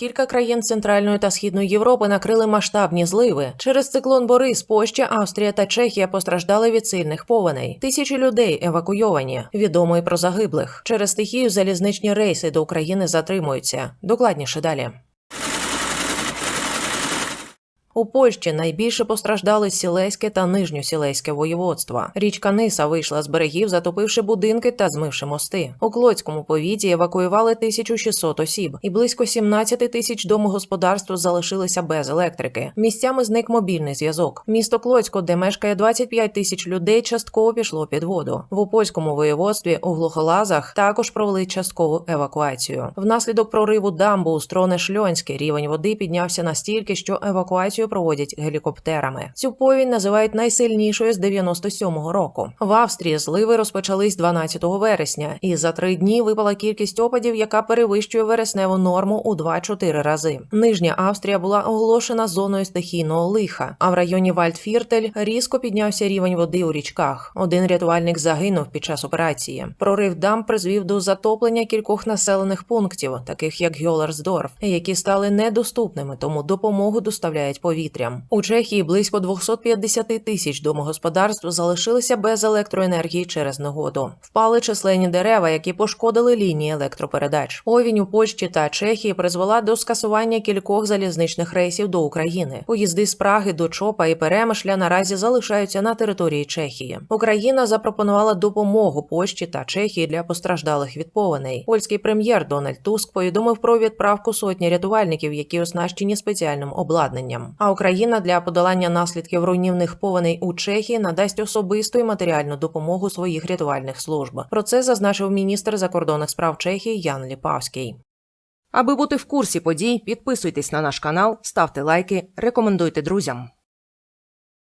Кілька країн Центральної та Східної Європи накрили масштабні зливи. Через циклон Борис, Польща, Австрія та Чехія постраждали від сильних повеней. Тисячі людей евакуйовані. Відомо і про загиблих. Через стихію залізничні рейси до України затримуються. Докладніше далі. У Польщі найбільше постраждали Сілеське та Нижньосілеське воєводства. Річка Ниса вийшла з берегів, затопивши будинки та змивши мости. У Клоцькому повіті евакуювали 1600 осіб, і близько 17 тисяч домогосподарств залишилися без електрики. Місцями зник мобільний зв'язок. Місто Клоцько, де мешкає 25 тисяч людей, частково пішло під воду. В Опольському воєводстві у Глухолазах також провели часткову евакуацію. Внаслідок прориву дамбу у строне Шльонське рівень води піднявся настільки, що евакуацію проводять гелікоптерами. Цю повінь називають найсильнішою з 97-го року. В Австрії зливи розпочались 12 вересня, і за три дні випала кількість опадів, яка перевищує вересневу норму у 2-4 рази. Нижня Австрія була оголошена зоною стихійного лиха. А в районі Вальдфіртель різко піднявся рівень води у річках. Один рятувальник загинув під час операції. Прорив дам призвів до затоплення кількох населених пунктів, таких як Гьолерсдорф, які стали недоступними, тому допомогу доставляють повітрям. У Чехії близько 250 тисяч домогосподарств залишилися без електроенергії через негоду. Впали численні дерева, які пошкодили лінії електропередач. Овінь у Польщі та Чехії призвела до скасування кількох залізничних рейсів до України. Поїзди з Праги до Чопа і Перемишля наразі залишаються на території Чехії. Україна запропонувала допомогу Польщі та Чехії для постраждалих від повеней. Польський прем'єр Дональд Туск повідомив про відправку сотні рятувальників, які оснащені спеціальним обладнанням. А Україна для подолання наслідків руйнівних повеней у Чехії надасть особисту і матеріальну допомогу своїх рятувальних служб. Про це зазначив міністр закордонних справ Чехії Ян Ліпавський. Аби бути в курсі подій, підписуйтесь на наш канал, ставте лайки, рекомендуйте друзям.